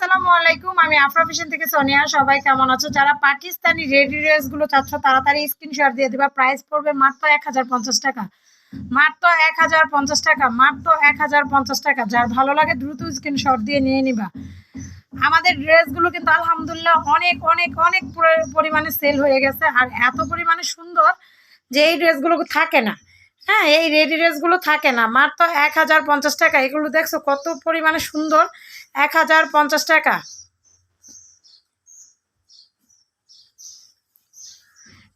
আসসালামু আলাইকুম, আমি আফরা থেকে সোনিয়া। সবাই কেমন আছো? যারা পাকিস্তানি রেডি ড্রেসগুলো চাচ্ছ, তাড়াতাড়ি স্ক্রিনশট দিয়ে দিবা। প্রাইস পড়বে মাত্র এক হাজার পঞ্চাশ টাকা। মাত্র এক হাজার পঞ্চাশ টাকা, মাত্র এক হাজার পঞ্চাশ টাকা। যার ভালো লাগে দ্রুত স্ক্রিনশট দিয়ে নিয়ে নিবা। আমাদের ড্রেসগুলো কিন্তু আলহামদুলিল্লাহ অনেক অনেক অনেক পরিমাণে সেল হয়ে গেছে। আর এত পরিমাণে সুন্দর যে এই ড্রেসগুলো থাকে না। হ্যাঁ এই রেডি ড্রেসগুলো থাকে না। মাত্র এক হাজার পঞ্চাশ টাকা। এগুলো দেখছ কত পরিমাণে সুন্দর। এক হাজার পঞ্চাশ টাকা।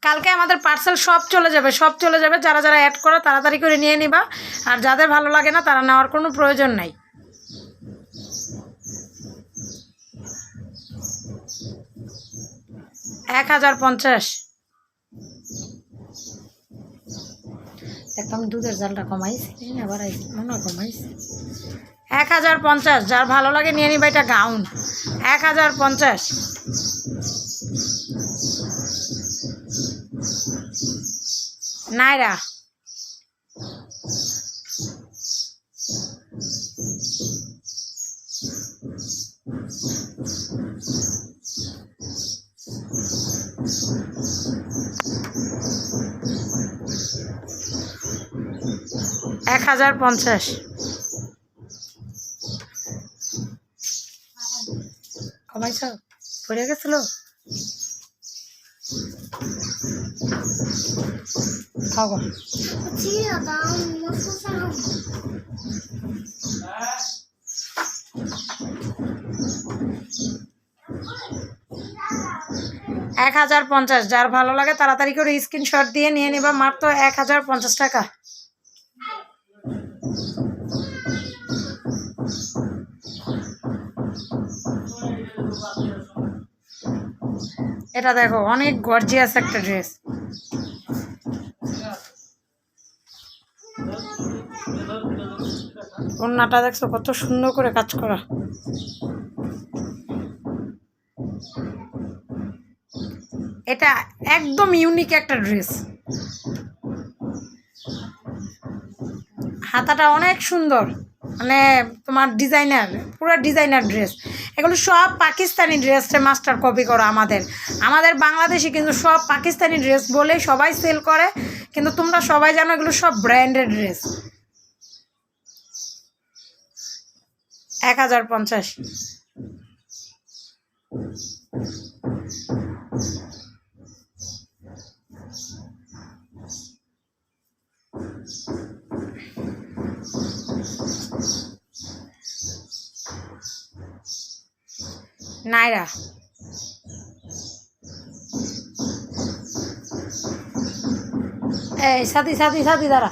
কালকে আমাদের পার্সেল সব চলে যাবে, সব চলে যাবে। যারা যারা অ্যাড করো, তাড়াতাড়ি করে নিয়ে নিবা। আর যাদের ভালো লাগে না, তারা নেওয়ার কোনো প্রয়োজন নাই। এক হাজার পঞ্চাশ। একদম দুধের জালটা কমাইছি না বাড়াইছি মনে কমাইছি। এক হাজার পঞ্চাশ, যার ভালো লাগে নিয়ে নিবা এটা গাউন। এক হাজার পঞ্চাশ। নাইরা। হাজার পঞ্চাশ। কমাইছ? পড়ে গেছিল? এক হাজার পঞ্চাশ। যার ভালো লাগে তাড়াতাড়ি করে স্ক্রিনশট দিয়ে নিয়ে নিবা। মাত্র এক হাজার পঞ্চাশ টাকা। এটা দেখো, অনেক গর্জিয়াস একটা ড্রেস ওড়নাটা দেখছ, কত সুন্দর করে কাজ করা। এটা একদম ইউনিক একটা ড্রেস হাতাটা অনেক সুন্দর মানে তোমার ডিজাইনার পুরো ডিজাইনার ড্রেস এগুলো সব পাকিস্তানি ড্রেসটা মাস্টার কপি করা আমাদের। আমাদের বাংলাদেশে কিন্তু সব পাকিস্তানি ড্রেস বলেই সবাই সেল করে, কিন্তু তোমরা সবাই জানো এগুলো সব ব্র্যান্ডেড ড্রেস এক হাজার পঞ্চাশ। নাইরা এই সাথী সাথী সাথী দাঁড়া।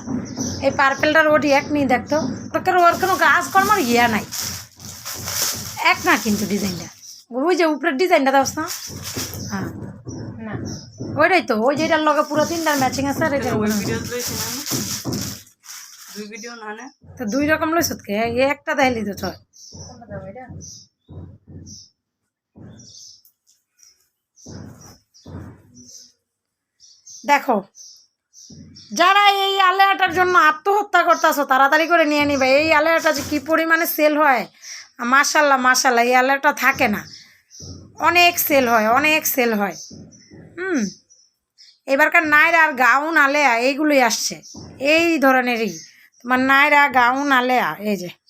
এই পার্পেলটার ওটি এক নিয়ে দেখতো ওর কোনো গাছ কর্মর ইয়া নাই। এক না কিন্তু ডিজাইনটা ওই যে উপরের ডিজাইনটা দেখছ না? হ্যাঁ। না। ওইটাই তো ওই যেটার লগে পুরো তিনটার ম্যাচিং আছে আর এটা ওই ভিডিও লইছি না আমি? দুই ভিডিও না তো দুই রকম লইছ কে? একটা দেখাইলি তো ছয়। দেখো, যারা এই আলেয়াটার জন্য আত্মহত্যা করতেছো, তাড়াতাড়ি করে নিয়ে নিবে। এই আলেয়াটা যে কী পরিমাণে সেল হয়? মাশাল্লাহ মাশাল্লাহ, এই আলেয়াটা থাকে না। অনেক সেল হয়, অনেক সেল হয়। হুম? এবারকার নায়রা আর গাউন আলেয়া এইগুলোই আসছে। এই ধরনেরই। তোমার নায়রা, গাউন আলেয়া এই যে।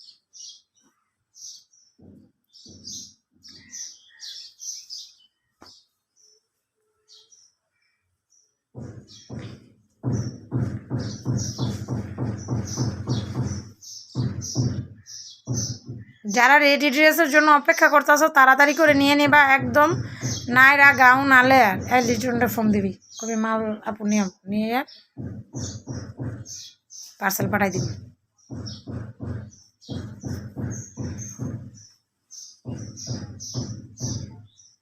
যারা রেডি ড্রেসের জন্য অপেক্ষা করতেছো, তাড়াতাড়ি করে নিয়ে নেবা একদম। নাইরা গাউন আলে আর লিটনটা ফোন দিবি। কবি মাল আপু নিয়ম, নিয়ে পার্সেল পাঠাই দিবি।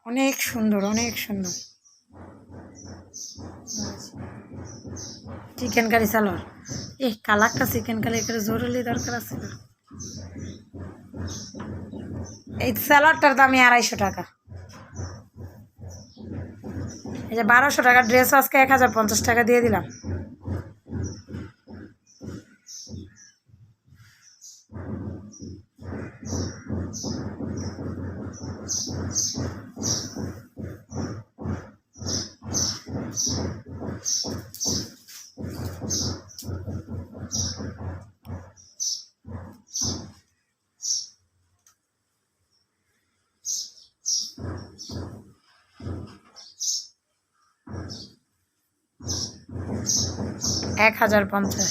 অনেক সুন্দর অনেক সুন্দর। চিকেন কারি সালোয়ার। এ কালারটা চিকেন কারি এখানে জরুরি দরকার আছে না। এই সালোয়ারটার দামই আড়াইশো টাকা। এই যে বারোশো টাকা ড্রেস আজকে এক হাজার পঞ্চাশ টাকা দিয়ে দিলাম। এক হাজার পঞ্চাশ।